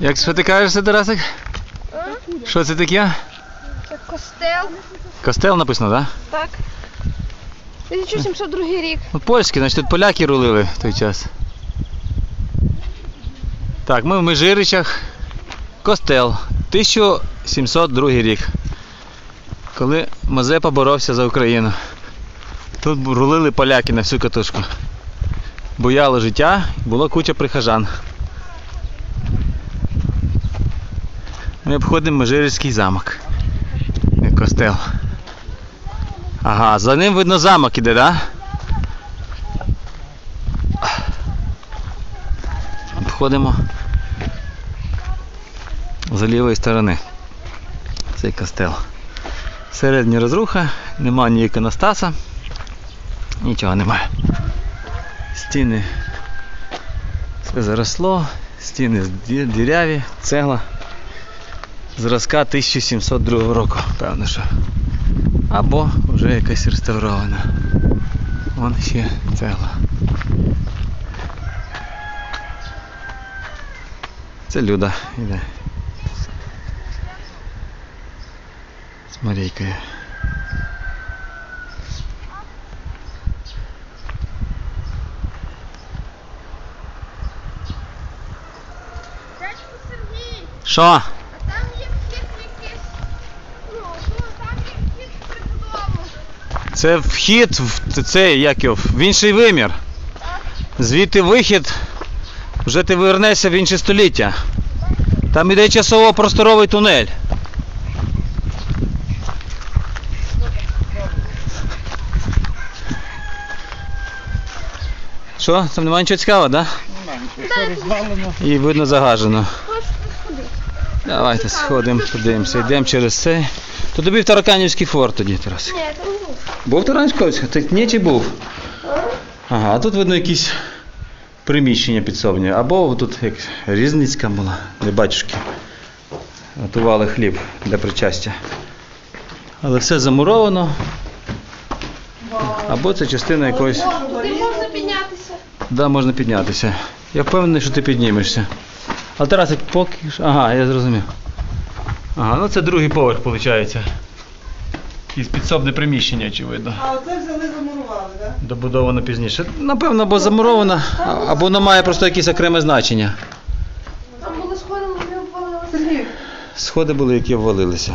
Як кажеш, Тарасик? Що це таке? Це костел. Костел написано, так? Так. 1702 рік. Ну, польський, значить тут поляки рулили в той час. Так, ми в Межиричах. Костел. 1702 рік. Коли Мазепа боровся за Україну. Тут рулили поляки на всю катушку. Бояли життя, було куча прихожан. Ми обходимо Межирицький замок. Е, Костел. Ага, за ним видно замок іде, так? Да? Обходимо з лівої сторони цей костел. Середня розруха, нема ні іконостаса, нічого немає. Стіни все заросло, стіни ді- діряві, цегла. Зразка 1702 року, певно, що. Або вже якась реставрована. Вон ще цегла. Це Люда йде. З Марійкою. Дядько Сергій, Що? а там є вхід в якийсь. Ну, ну, там є вхід в прибудову. Це вхід в цей, як його, в інший вимір. Звідти вихід, вже ти повернешся в інше століття. Там іде часово-просторовий тунель. Що? Там немає нічого цікавого, так? Да? І видно загажено. Давайте сходимо, подивимося. Йдемо через цей. То тобі в Тараканівський форт тоді, Тарас. Ні, там був. Таранськовський? Ти ні чи був? Ага, а тут видно якісь приміщення підсобні. Або тут як різницька була, де батюшки готували хліб для причастя. Але все замуровано. Або це частина якоїсь. Туди можна піднятися. Да, можна піднятися. Я впевнений, що ти піднімешся. А Тарасик поки. Ага, я зрозумів. Ага, ну це другий поверх, виходить. Якесь підсобне приміщення, очевидно. А оце взяли замурували, так? Добудовано пізніше. Напевно, або замуровано, або воно має просто якесь окреме значення. Там були сходи, вони обвалилися. Сергій, Сходи були, які обвалилися.